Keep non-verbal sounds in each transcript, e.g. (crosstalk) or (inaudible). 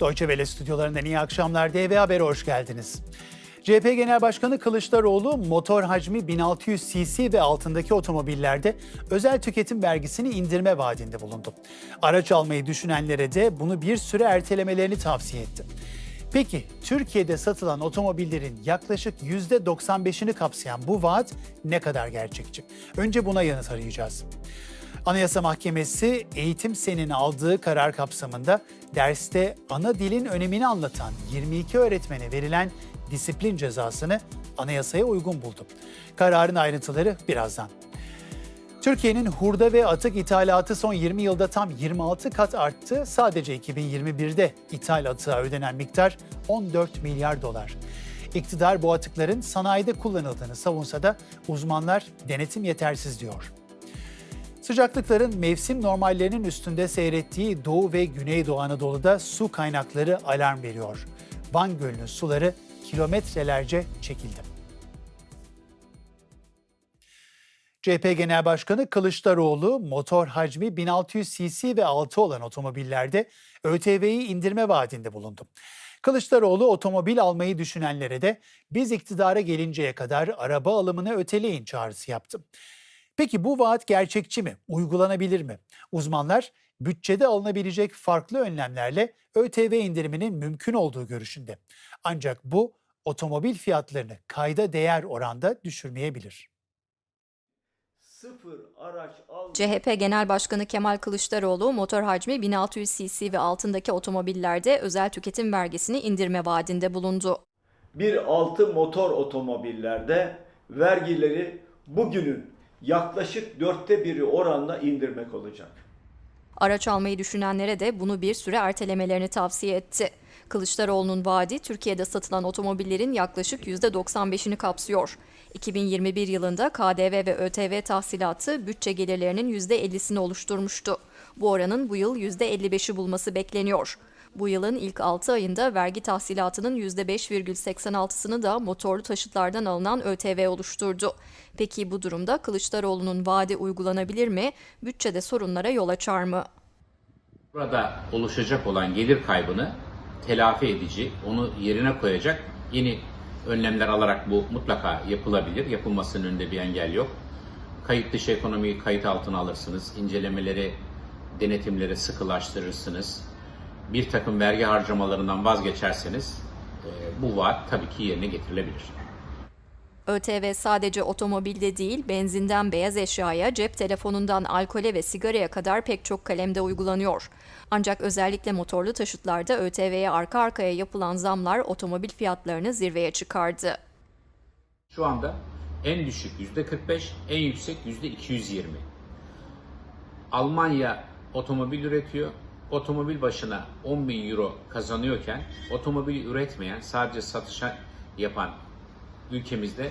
Deutsche Welle stüdyolarından iyi akşamlar. DV Haber'e hoş geldiniz. CHP Genel Başkanı Kılıçdaroğlu motor hacmi 1600 cc ve altındaki otomobillerde özel tüketim vergisini indirme vaadinde bulundu. Araç almayı düşünenlere de bunu bir süre ertelemelerini tavsiye etti. Peki Türkiye'de satılan otomobillerin yaklaşık %95'ini kapsayan bu vaat ne kadar gerçekçi? Önce buna yanıt arayacağız. Anayasa Mahkemesi Eğitim Sen'in aldığı karar kapsamında derste ana dilin önemini anlatan 22 öğretmene verilen disiplin cezasını anayasaya uygun buldu. Kararın ayrıntıları birazdan. Türkiye'nin hurda ve atık ithalatı son 20 yılda tam 26 kat arttı. Sadece 2021'de ithal atığa ödenen miktar 14 milyar dolar. İktidar bu atıkların sanayide kullanıldığını savunsa da uzmanlar denetim yetersiz diyor. Sıcaklıkların mevsim normallerinin üstünde seyrettiği Doğu ve Güneydoğu Anadolu'da su kaynakları alarm veriyor. Van Gölü'nün suları kilometrelerce çekildi. CHP Genel Başkanı Kılıçdaroğlu motor hacmi 1600 cc ve altı olan otomobillerde ÖTV'yi indirme vaadinde bulundu. Kılıçdaroğlu otomobil almayı düşünenlere de biz iktidara gelinceye kadar araba alımını öteleyin çağrısı yaptı. Peki bu vaat gerçekçi mi? Uygulanabilir mi? Uzmanlar bütçede alınabilecek farklı önlemlerle ÖTV indiriminin mümkün olduğu görüşünde. Ancak bu otomobil fiyatlarını kayda değer oranda düşürmeyebilir. Sıfır araç al. CHP Genel Başkanı Kemal Kılıçdaroğlu motor hacmi 1600 cc ve altındaki otomobillerde özel tüketim vergisini indirme vaadinde bulundu. 1.6 motor otomobillerde vergileri bugünün yaklaşık dörtte biri oranla indirmek olacak. Araç almayı düşünenlere de bunu bir süre ertelemelerini tavsiye etti. Kılıçdaroğlu'nun vaadi Türkiye'de satılan otomobillerin yaklaşık %95'ini kapsıyor. 2021 yılında KDV ve ÖTV tahsilatı bütçe gelirlerinin %50'sini oluşturmuştu. Bu oranın bu yıl %55'i bulması bekleniyor. Bu yılın ilk 6 ayında vergi tahsilatının %5,86'sını da motorlu taşıtlardan alınan ÖTV oluşturdu. Peki bu durumda Kılıçdaroğlu'nun vaadi uygulanabilir mi? Bütçede sorunlara yol açar mı? Burada oluşacak olan gelir kaybını telafi edici, onu yerine koyacak yeni önlemler alarak bu mutlaka yapılabilir. Yapılmasının önünde bir engel yok. Kayıt dışı ekonomiyi kayıt altına alırsınız. incelemeleri, denetimleri sıkılaştırırsınız. Bir takım vergi harcamalarından vazgeçerseniz e, bu vaat tabii ki yerine getirilebilir. ÖTV sadece otomobilde değil, benzinden beyaz eşyaya, cep telefonundan alkole ve sigaraya kadar pek çok kalemde uygulanıyor. Ancak özellikle motorlu taşıtlarda ÖTV'ye arka arkaya yapılan zamlar otomobil fiyatlarını zirveye çıkardı. Şu anda en düşük %45, en yüksek %220. Almanya otomobil üretiyor. Otomobil başına 10 bin euro kazanıyorken otomobil üretmeyen, sadece satışa yapan ülkemizde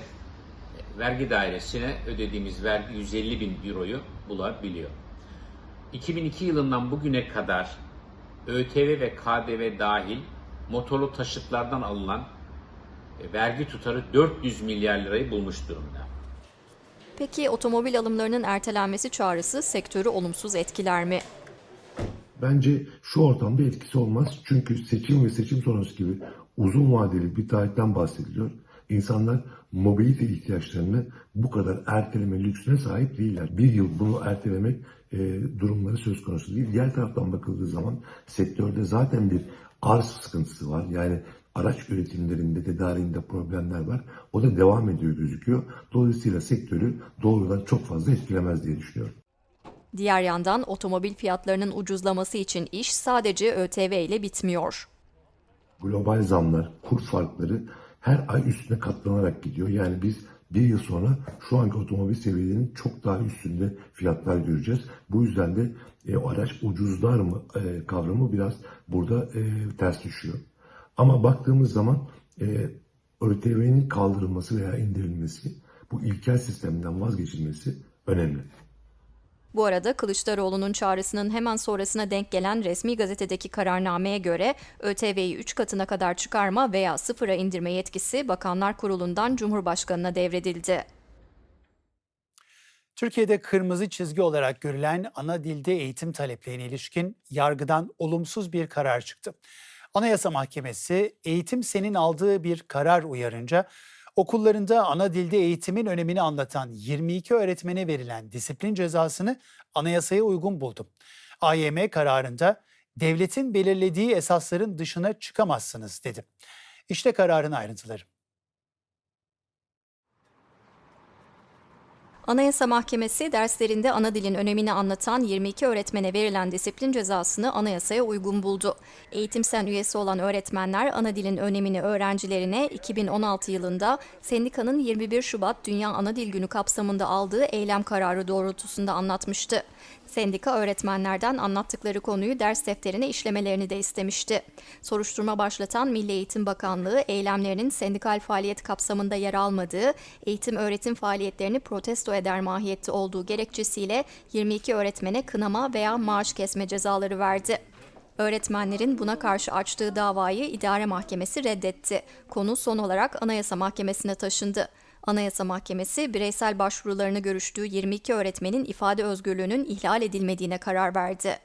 vergi dairesine ödediğimiz vergi 150 bin euroyu bulabiliyor. 2002 yılından bugüne kadar ÖTV ve KDV dahil motorlu taşıtlardan alınan e, vergi tutarı 400 milyar lirayı bulmuş durumda. Peki otomobil alımlarının ertelenmesi çağrısı sektörü olumsuz etkiler mi? Bence şu ortamda etkisi olmaz. Çünkü seçim ve seçim sonrası gibi uzun vadeli bir tarihten bahsediliyor. İnsanlar mobilite ihtiyaçlarını bu kadar erteleme lüksüne sahip değiller. Bir yıl bunu ertelemek e, durumları söz konusu değil. Diğer taraftan bakıldığı zaman sektörde zaten bir arz sıkıntısı var. Yani araç üretimlerinde, tedariğinde problemler var. O da devam ediyor gözüküyor. Dolayısıyla sektörü doğrudan çok fazla etkilemez diye düşünüyorum. Diğer yandan otomobil fiyatlarının ucuzlaması için iş sadece ÖTV ile bitmiyor. global zamlar, kur farkları her ay üstüne katlanarak gidiyor. Yani biz bir yıl sonra şu anki otomobil seviyelerinin çok daha üstünde fiyatlar göreceğiz. Bu yüzden de e, araç ucuzlar mı e, kavramı biraz burada e, ters düşüyor. Ama baktığımız zaman e, ÖTV'nin kaldırılması veya indirilmesi, bu ilkel sistemden vazgeçilmesi önemli. Bu arada Kılıçdaroğlu'nun çağrısının hemen sonrasına denk gelen resmi gazetedeki kararnameye göre ÖTV'yi 3 katına kadar çıkarma veya sıfıra indirme yetkisi Bakanlar Kurulu'ndan Cumhurbaşkanı'na devredildi. Türkiye'de kırmızı çizgi olarak görülen ana dilde eğitim taleplerine ilişkin yargıdan olumsuz bir karar çıktı. Anayasa Mahkemesi eğitim senin aldığı bir karar uyarınca okullarında ana dilde eğitimin önemini anlatan 22 öğretmene verilen disiplin cezasını anayasaya uygun buldu. AYM kararında devletin belirlediği esasların dışına çıkamazsınız dedi. İşte kararın ayrıntıları. Anayasa Mahkemesi derslerinde ana dilin önemini anlatan 22 öğretmene verilen disiplin cezasını anayasaya uygun buldu. Eğitim Sen üyesi olan öğretmenler ana dilin önemini öğrencilerine 2016 yılında sendikanın 21 Şubat Dünya Ana Dil Günü kapsamında aldığı eylem kararı doğrultusunda anlatmıştı. Sendika öğretmenlerden anlattıkları konuyu ders defterine işlemelerini de istemişti. Soruşturma başlatan Milli Eğitim Bakanlığı eylemlerinin sendikal faaliyet kapsamında yer almadığı, eğitim öğretim faaliyetlerini protesto eder mahiyette olduğu gerekçesiyle 22 öğretmene kınama veya maaş kesme cezaları verdi. Öğretmenlerin buna karşı açtığı davayı idare mahkemesi reddetti. Konu son olarak Anayasa Mahkemesi'ne taşındı. Anayasa Mahkemesi bireysel başvurularını görüştüğü 22 öğretmenin ifade özgürlüğünün ihlal edilmediğine karar verdi.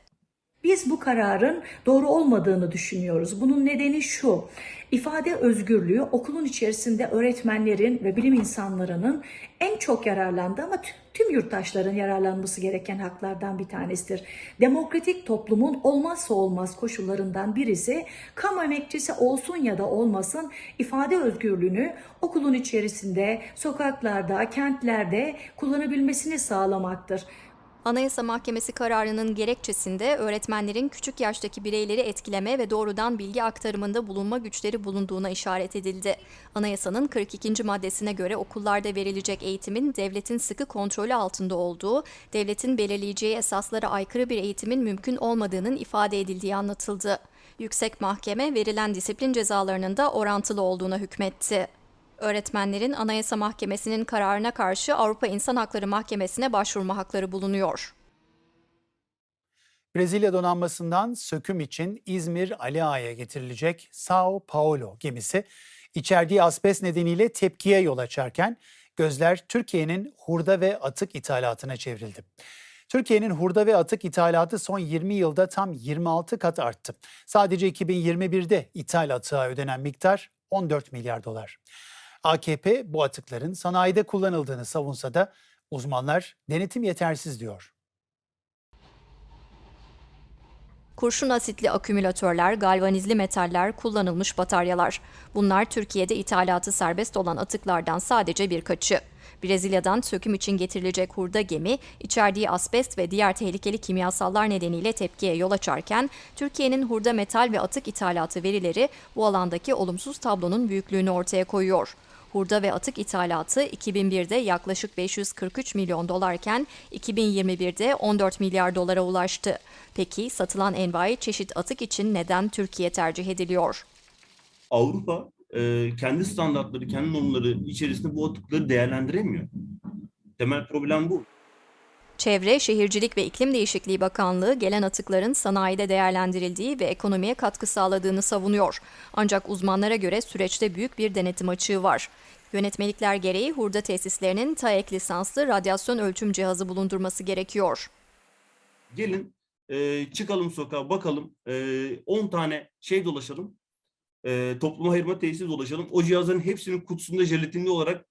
Biz bu kararın doğru olmadığını düşünüyoruz. Bunun nedeni şu. İfade özgürlüğü okulun içerisinde öğretmenlerin ve bilim insanlarının en çok yararlandığı ama tüm- yurttaşların yararlanması gereken haklardan bir tanesidir. Demokratik toplumun olmazsa olmaz koşullarından birisi kamu emekçisi olsun ya da olmasın ifade özgürlüğünü okulun içerisinde, sokaklarda, kentlerde kullanabilmesini sağlamaktır. Anayasa Mahkemesi kararının gerekçesinde öğretmenlerin küçük yaştaki bireyleri etkileme ve doğrudan bilgi aktarımında bulunma güçleri bulunduğuna işaret edildi. Anayasanın 42. maddesine göre okullarda verilecek eğitimin devletin sıkı kontrolü altında olduğu, devletin belirleyeceği esaslara aykırı bir eğitimin mümkün olmadığının ifade edildiği anlatıldı. Yüksek Mahkeme verilen disiplin cezalarının da orantılı olduğuna hükmetti. Öğretmenlerin Anayasa Mahkemesi'nin kararına karşı Avrupa İnsan Hakları Mahkemesi'ne başvurma hakları bulunuyor. Brezilya donanmasından söküm için İzmir Ali getirilecek Sao Paulo gemisi içerdiği asbest nedeniyle tepkiye yol açarken gözler Türkiye'nin hurda ve atık ithalatına çevrildi. Türkiye'nin hurda ve atık ithalatı son 20 yılda tam 26 kat arttı. Sadece 2021'de ithal atığa ödenen miktar 14 milyar dolar. AKP bu atıkların sanayide kullanıldığını savunsa da uzmanlar denetim yetersiz diyor. Kurşun asitli akümülatörler, galvanizli metaller, kullanılmış bataryalar. Bunlar Türkiye'de ithalatı serbest olan atıklardan sadece birkaçı. Brezilya'dan söküm için getirilecek hurda gemi, içerdiği asbest ve diğer tehlikeli kimyasallar nedeniyle tepkiye yol açarken, Türkiye'nin hurda metal ve atık ithalatı verileri bu alandaki olumsuz tablonun büyüklüğünü ortaya koyuyor. Hurda ve atık ithalatı 2001'de yaklaşık 543 milyon dolarken 2021'de 14 milyar dolara ulaştı. Peki satılan envai çeşit atık için neden Türkiye tercih ediliyor? Avrupa e, kendi standartları, kendi normları içerisinde bu atıkları değerlendiremiyor. Temel problem bu. Çevre, Şehircilik ve İklim Değişikliği Bakanlığı gelen atıkların sanayide değerlendirildiği ve ekonomiye katkı sağladığını savunuyor. Ancak uzmanlara göre süreçte büyük bir denetim açığı var. Yönetmelikler gereği hurda tesislerinin TAEK lisanslı radyasyon ölçüm cihazı bulundurması gerekiyor. Gelin e, çıkalım sokağa bakalım e, 10 tane şey dolaşalım. E, topluma ayırma tesisi dolaşalım. O cihazların hepsinin kutusunda jelatinli olarak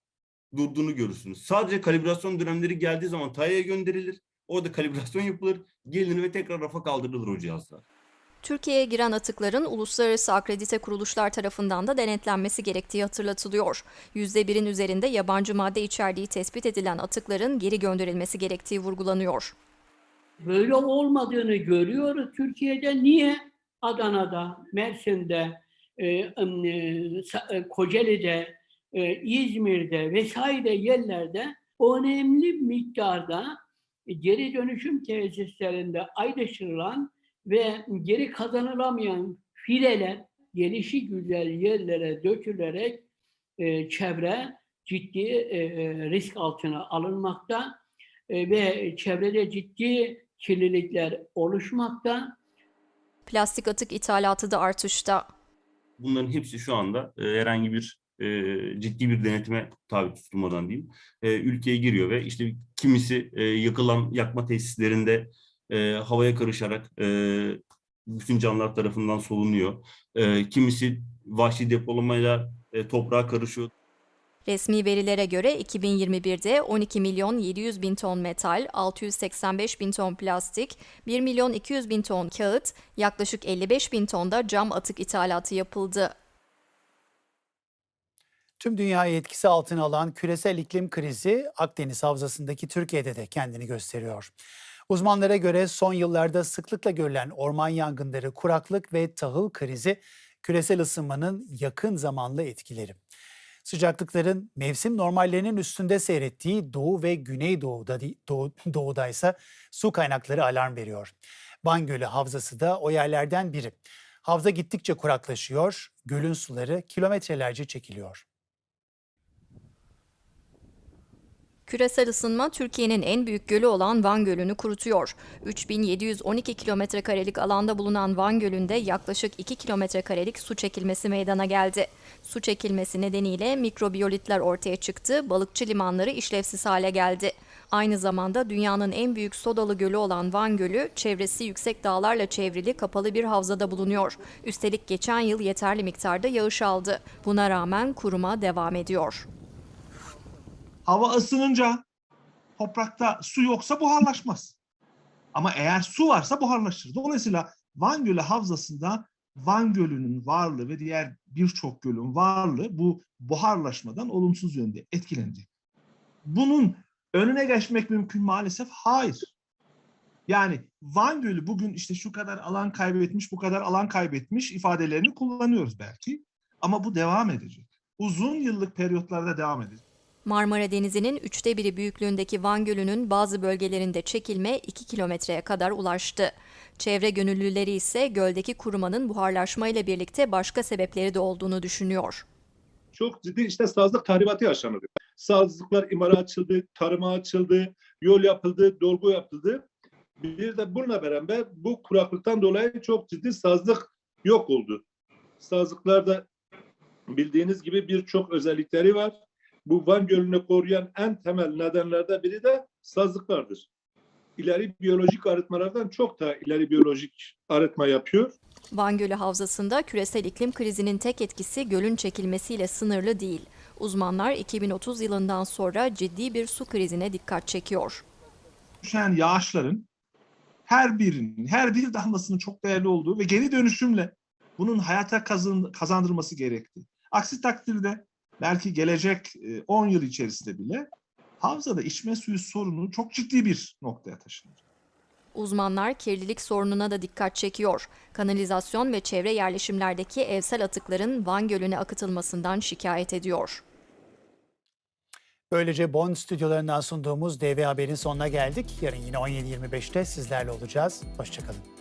durduğunu görürsünüz. Sadece kalibrasyon dönemleri geldiği zaman TAEK'e gönderilir. Orada kalibrasyon yapılır. Gelinir ve tekrar rafa kaldırılır o cihazlar. Türkiye'ye giren atıkların uluslararası akredite kuruluşlar tarafından da denetlenmesi gerektiği hatırlatılıyor. %1'in üzerinde yabancı madde içerdiği tespit edilen atıkların geri gönderilmesi gerektiği vurgulanıyor. böyle olmadığını görüyoruz Türkiye'de. Niye? Adana'da, Mersin'de, e, e, e, Kocaeli'de, e, İzmir'de vesaire yerlerde önemli miktarda geri dönüşüm tesislerinde ayrıştırılan ve geri kazanılamayan fileler gelişi güzel yerlere dökülerek e, çevre ciddi e, risk altına alınmakta e, ve çevrede ciddi kirlilikler oluşmakta. Plastik atık ithalatı da artışta. Bunların hepsi şu anda e, herhangi bir e, ciddi bir denetime tabi tutulmadan diyeyim e, ülkeye giriyor ve işte kimisi e, yakılan yakma tesislerinde e, havaya karışarak e, bütün canlılar tarafından solunuyor. E, kimisi vahşi depolamayla e, toprağa karışıyor. Resmi verilere göre 2021'de 12 milyon 700 bin ton metal, 685 bin ton plastik, 1 milyon 200 bin ton kağıt, yaklaşık 55 bin ton da cam atık ithalatı yapıldı. Tüm dünyayı etkisi altına alan küresel iklim krizi Akdeniz Havzası'ndaki Türkiye'de de kendini gösteriyor. Uzmanlara göre son yıllarda sıklıkla görülen orman yangınları, kuraklık ve tahıl krizi küresel ısınmanın yakın zamanlı etkileri. Sıcaklıkların mevsim normallerinin üstünde seyrettiği Doğu ve Güneydoğu'da Doğu, (laughs) Doğu'da ise su kaynakları alarm veriyor. Van Gölü Havzası da o yerlerden biri. Havza gittikçe kuraklaşıyor, gölün suları kilometrelerce çekiliyor. Küresel ısınma Türkiye'nin en büyük gölü olan Van Gölü'nü kurutuyor. 3712 kilometre karelik alanda bulunan Van Gölü'nde yaklaşık 2 kilometre karelik su çekilmesi meydana geldi. Su çekilmesi nedeniyle mikrobiyolitler ortaya çıktı, balıkçı limanları işlevsiz hale geldi. Aynı zamanda dünyanın en büyük sodalı gölü olan Van Gölü, çevresi yüksek dağlarla çevrili kapalı bir havzada bulunuyor. Üstelik geçen yıl yeterli miktarda yağış aldı. Buna rağmen kuruma devam ediyor. Hava ısınınca toprakta su yoksa buharlaşmaz. Ama eğer su varsa buharlaşır. Dolayısıyla Van Gölü havzasında Van Gölü'nün varlığı ve diğer birçok gölün varlığı bu buharlaşmadan olumsuz yönde etkilenecek. Bunun önüne geçmek mümkün maalesef hayır. Yani Van Gölü bugün işte şu kadar alan kaybetmiş, bu kadar alan kaybetmiş ifadelerini kullanıyoruz belki. Ama bu devam edecek. Uzun yıllık periyotlarda devam edecek. Marmara Denizi'nin üçte biri büyüklüğündeki Van Gölü'nün bazı bölgelerinde çekilme 2 kilometreye kadar ulaştı. Çevre gönüllüleri ise göldeki kurumanın buharlaşmayla birlikte başka sebepleri de olduğunu düşünüyor. çok ciddi işte sazlık tahribatı yaşandı. Sazlıklar imara açıldı, tarıma açıldı, yol yapıldı, dolgu yapıldı. Bir de bununla beraber bu kuraklıktan dolayı çok ciddi sazlık yok oldu. Sazlıklarda bildiğiniz gibi birçok özellikleri var. Bu Van Gölü'nü koruyan en temel nedenlerden biri de sazlıklardır. İleri biyolojik arıtmalardan çok daha ileri biyolojik arıtma yapıyor. Van Gölü Havzası'nda küresel iklim krizinin tek etkisi gölün çekilmesiyle sınırlı değil. Uzmanlar 2030 yılından sonra ciddi bir su krizine dikkat çekiyor. düşen yağışların her birinin, her bir damlasının çok değerli olduğu ve geri dönüşümle bunun hayata kazan, kazandırması gerektiği. Aksi takdirde belki gelecek e, 10 yıl içerisinde bile havzada içme suyu sorunu çok ciddi bir noktaya taşınır. Uzmanlar kirlilik sorununa da dikkat çekiyor. Kanalizasyon ve çevre yerleşimlerdeki evsel atıkların Van Gölü'ne akıtılmasından şikayet ediyor. Böylece Bonn stüdyolarından sunduğumuz DV Haber'in sonuna geldik. Yarın yine 17.25'te sizlerle olacağız. Hoşçakalın.